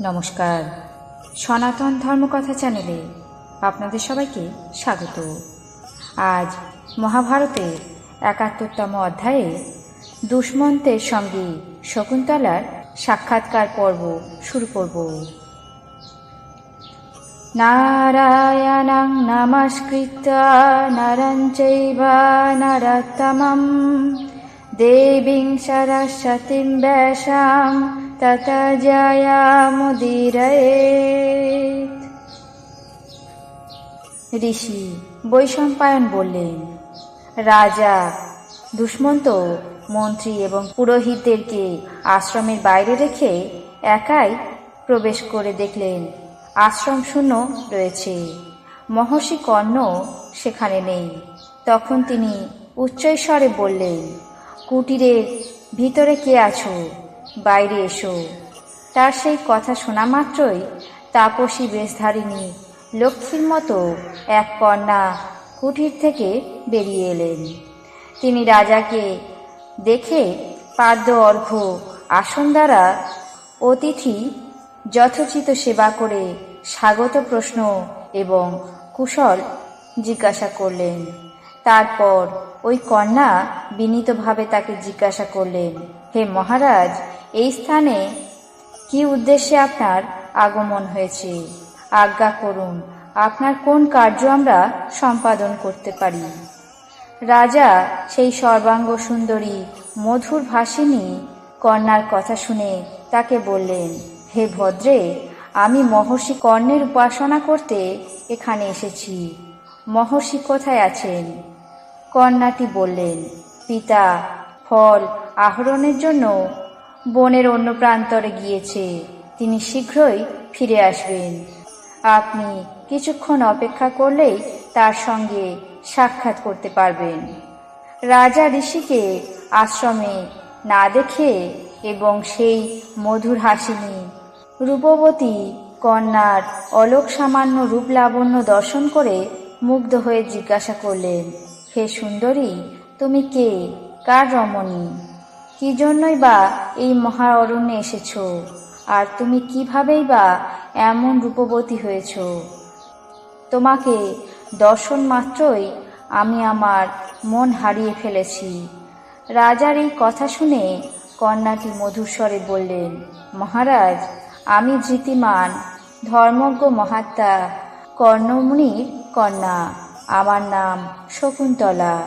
নমস্কার। সনাতন ধর্মকথা চ্যানেলে আপনাদের সবাইকে স্বাগত। আজ মহাভারতের একাত্তরতম অধ্যায়ে দুষ্মন্তের সঙ্গে শকুন্তলার সাক্ষাৎকার পর্ব শুরু করব। নারায়ণং নমস্কৃত্য নরং চৈব নরোত্তমম। দেবীং সরস্বতীং ব্যাসাং তত জয়ামুদিরয়েত ঋষি বৈশম্পায়ন বললেন, রাজা, দুষ্মন্ত মন্ত্রী এবং পুরোহিতদেরকে আশ্রমের বাইরে রেখে একাই প্রবেশ করে দেখলেন আশ্রম শূন্য রয়েছে। মহর্ষি কর্ণ সেখানে নেই। তখন তিনি উচ্চৈস্বরে বললেন, কুটিরের ভিতরে কে আছো? বাইরে এসো। তার সেই কথা শোনা মাত্রই তাপসী বেশধারিণী লক্ষ্মীর মতো এক কন্যা কুটির থেকে বেরিয়ে এলেন। তিনি রাজাকে দেখে পাদ্য অর্ঘ্য আসন দ্বারা অতিথি যথোচিত সেবা করে স্বাগত প্রশ্ন এবং কুশল জিজ্ঞাসা করলেন। তারপর ওই কন্যা বিনীতভাবে তাকে জিজ্ঞাসা করলেন, হে মহারাজ এই স্থানে কি উদ্দেশ্যে আপনার আগমন হয়েছে? আজ্ঞা করুন, আপনার কোন কার্য আমরা সম্পাদন করতে পারি? রাজা সেই সর্বাঙ্গ সুন্দরী, মধুর ভাসিনী কন্যার কথা শুনে তাকে বললেন, হে ভদ্রে, আমি মহর্ষি কর্ণের উপাসনা করতে এখানে এসেছি। মহর্ষি কোথায় আছেন? কন্যাটি বললেন, পিতা, ফল আহরণের জন্য বনের অন্য প্রান্তরে গিয়েছে। তিনি শীঘ্রই ফিরে আসবেন। আপনি কিছুক্ষণ অপেক্ষা করলেই তার সঙ্গে সাক্ষাৎ করতে পারবেন। রাজা ঋষিকে আশ্রমে না দেখে এবং সেই মধুর হাসিনী, রূপবতী কন্যার অলোক সামান্য রূপ লাবণ্য দর্শন করে মুগ্ধ হয়ে জিজ্ঞাসা করলেন, হে সুন্দরী, তুমি কে? কার রমণী? কি জন্যই বা এই মহা অরণ্যে এসেছ? আর তুমি কিভাবেই বা এমন রূপবতী হয়েছ? তোমাকে দর্শন মাত্রই আমি আমার মন হারিয়ে ফেলেছি। রাজার এই কথা শুনে কন্যাটি মধুস্বরে বললেন, মহারাজ, আমি ধৃতিমান ধর্মজ্ঞ মহাত্মা, কর্ণমুনির কন্যা। আমার নাম শকুন্তলা।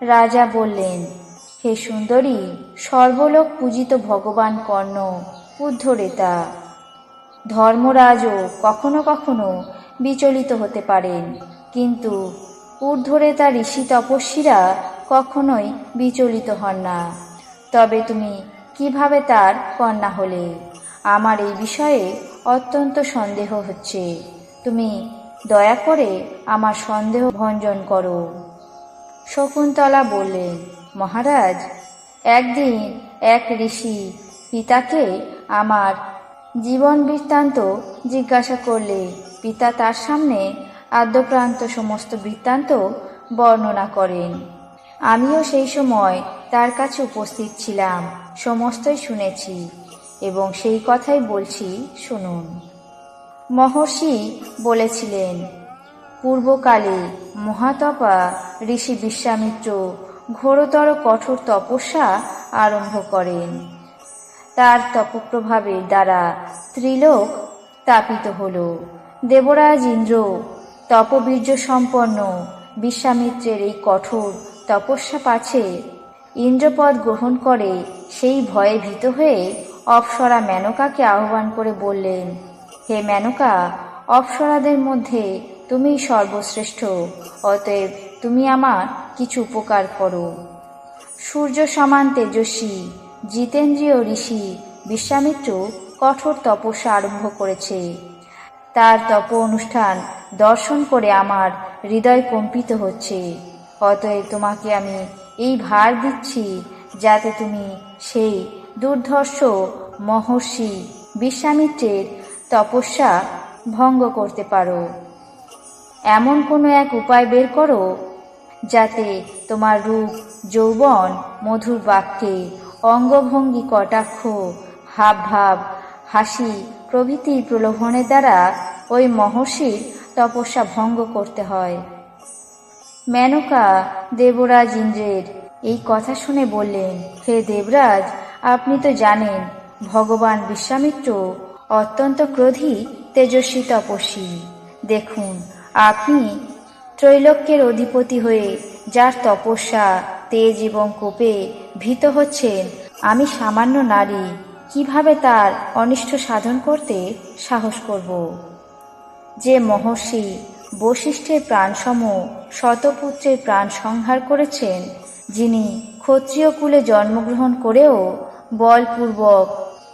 রাজা বললেন হে সুন্দরী, সর্বলোক পূজিত ভগবান কর্ণ, উদ্ধরেতা। ধর্মরাজও কখনো কখনো বিচলিত হতে পারেন, কিন্তু ঊর্ধ্বরেতা ঋষি তপস্বীরা কখনোই বিচলিত হন না। তবে তুমি কীভাবে তার কন্যা হলে? আমার এই বিষয়ে অত্যন্ত সন্দেহ হচ্ছে। তুমি দয়া করে আমার সন্দেহ ভঞ্জন করো। শকুন্তলা বললেন মহারাজ, একদিন এক ঋষি পিতাকে আমার জীবন বৃত্তান্ত জিজ্ঞাসা করলে, পিতা তার সামনে আদ্যপ্রান্ত সমস্ত বৃত্তান্ত বর্ণনা করেন। আমিও সেই সময় তার কাছে উপস্থিত ছিলাম, সমস্তই শুনেছি এবং সেই কথাই বলছি, শুনুন। মহর্ষি বলেছিলেন, পূর্বকালে মহাতপা ঋষি বিশ্বামিত্র ঘোরতর কঠোর তপস্যা আরম্ভ করেন। তার তপপ্রভাবের দ্বারা ত্রিলোক তাপিত হল। দেবরাজ ইন্দ্র তপবীর্য সম্পন্ন বিশ্বামিত্রের এই কঠোর তপস্যা পাছে ইন্দ্রপদ গ্রহণ করে সেই ভয়ে ভীত হয়ে অপ্সরা মেনকাকে আহ্বান করে বললেন, হে মেনকা, অপ্সরাদের মধ্যে তুমি সর্বশ্রেষ্ঠ, অতএব তুমি আমার কিছু উপকার করো। সূর্য সমান তেজস্বী, জিতেন্দ্রীয় ঋষি বিশ্বামিত্র কঠোর তপস্যা আরম্ভ করেছে। তার তপ অনুষ্ঠান দর্শন করে আমার হৃদয় কম্পিত হচ্ছে। অতএব তোমাকে আমি এই ভার দিচ্ছি যাতে তুমি সেই দুর্ধর্ষ মহর্ষি বিশ্বামিত্রের তপস্যা ভঙ্গ করতে পারো। এমন কোনো এক উপায় বের করো যাতে তোমার রূপ, যৌবন, মধুর বাক্যে অঙ্গভঙ্গি, কটাক্ষ, হাবভাব, হাসি প্রভৃতি প্রলোভনের দ্বারা ওই মহর্ষির তপস্যা ভঙ্গ করতে হয়। মেনকা দেবরাজ ইন্দ্রের এই কথা শুনে বললেন, হে দেবরাজ, আপনি তো জানেন, ভগবান বিশ্বামিত্র অত্যন্ত ক্রোধী, তেজস্বী, তপস্বী। দেখুন, আপনি ত্রৈলোক্যের অধিপতি হয়ে, যার তপস্যা, তেজ এবং কোপে ভীত হচ্ছেন, আমি সামান্য নারী, কীভাবে তার অনিষ্ট সাধন করতে সাহস করব? যে মহর্ষি বশিষ্ঠের প্রাণসম শতপুত্রের প্রাণ সংহার করেছেন, যিনি ক্ষত্রিয় কুলে জন্মগ্রহণ করেও বলপূর্বক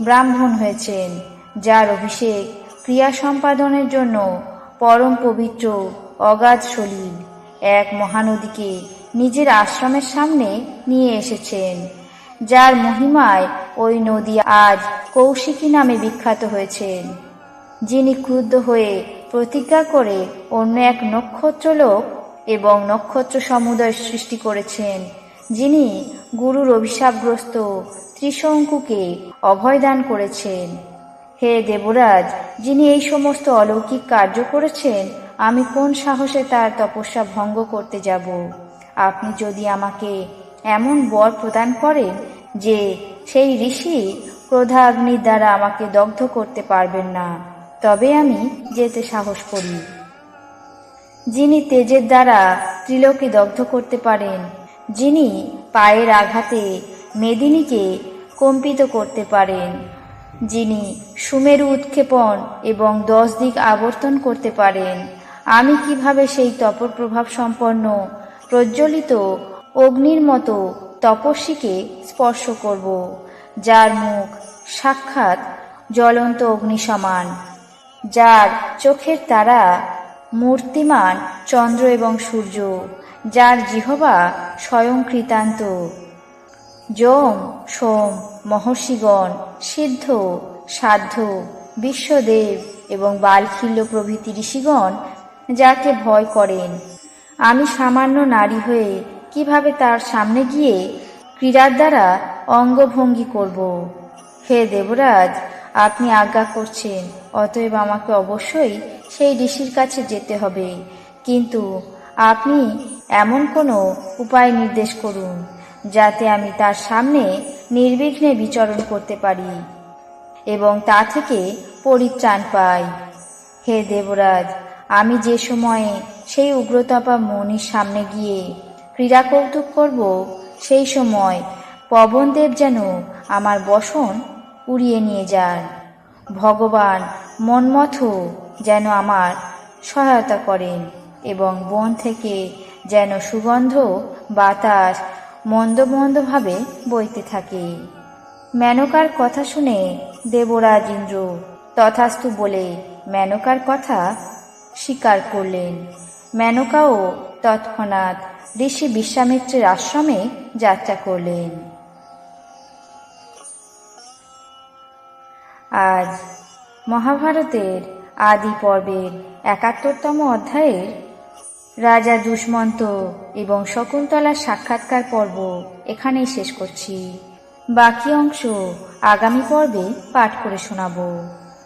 ব্রাহ্মণ হয়েছেন, যার অভিষেক ক্রিয়া সম্পাদনের জন্য পরম পবিত্র অগাধ সলিল। এক মহানদীকে নিজের আশ্রমের সামনে নিয়ে এসেছেন, যার মহিমায় ওই নদী আজ কৌশিকী নামে বিখ্যাত হয়েছেন। যিনি ক্রুদ্ধ হয়ে প্রতিজ্ঞা করে অন্য এক নক্ষত্রলোক এবং নক্ষত্র সমুদয় সৃষ্টি করেছেন, যিনি গুরুর অভিশাপগ্রস্ত ত্রিশঙ্কুকে অভয়দান করেছেন। হে দেবরাজ, যিনি এই সমস্ত অলৌকিক কার্য করেছেন আমি কোন সাহসে তার তপস্যা ভঙ্গ করতে যাব? আপনি যদি আমাকে এমন বর প্রদান করেন যে সেই ঋষি ক্রোধাগ্নির দ্বারা আমাকে দগ্ধ করতে পারবেন না, তবে আমি যেতে সাহস করি। যিনি তেজের দ্বারা ত্রিলোকে দগ্ধ করতে পারেন, যিনি পায়ের আঘাতে মেদিনীকে কম্পিত করতে পারেন, যিনি সুমেরু উৎক্ষেপণ এবং দশ দিক আবর্তন করতে পারেন আমি কীভাবে সেই তপর প্রভাব সম্পন্ন, প্রজ্বলিত অগ্নির মতো তপস্বীকে স্পর্শ করব, যার মুখ সাক্ষাৎ জ্বলন্ত অগ্নি সমান, যার চোখের তারা মূর্তিমান চন্দ্র এবং সূর্য, যার জিহবা স্বয়ং কৃতান্ত যম, সোম, মহর্ষিগণ, সিদ্ধ, সাধ্য, বিশ্বদেব এবং বালখিল্য প্রভৃতি ঋষিগণ যাকে ভয় করেন। আমি সামান্য নারী হয়ে কীভাবে তার সামনে গিয়ে ক্রীড়ার দ্বারা অঙ্গভঙ্গি করব? হে দেবরাজ, আপনি আজ্ঞা করছেন, অতএব আমাকে অবশ্যই সেই ঋষির কাছে যেতে হবে। কিন্তু আপনি এমন কোনো উপায় নির্দেশ করুন, যাতে আমি তার সামনে নির্বিঘ্নে বিচরণ করতে পারি এবং তা থেকে পরিত্রাণ পাই। হে দেবরাজ আমি যে সময়ে সেই উগ্রতপা মনির সামনে গিয়ে ক্রীড়া কৌতুক করব, সেই সময় পবনদেব যেন আমার বসন উড়িয়ে নিয়ে যান। ভগবান মন্মথ যেন আমার সহায়তা করেন এবং বন থেকে যেন সুগন্ধ, বাতাস মন্দ মন্দভাবে বইতে থাকে। মেনকার কথা শুনে দেবরাজ ইন্দ্র তথাস্তু বলে, মেনকার কথা স্বীকার করলেন। মেনকাও তৎক্ষণাৎ ঋষি বিশ্বামিত্রের আশ্রমে যাত্রা করলেন। আজ মহাভারতের আদি পর্বের একাত্তরতম অধ্যায়ের রাজা দুষ্মন্ত এবং শকুন্তলার সাক্ষাৎকার পর্ব এখানেই শেষ করছি। বাকি অংশ আগামী পর্বে পাঠ করে শোনাবো।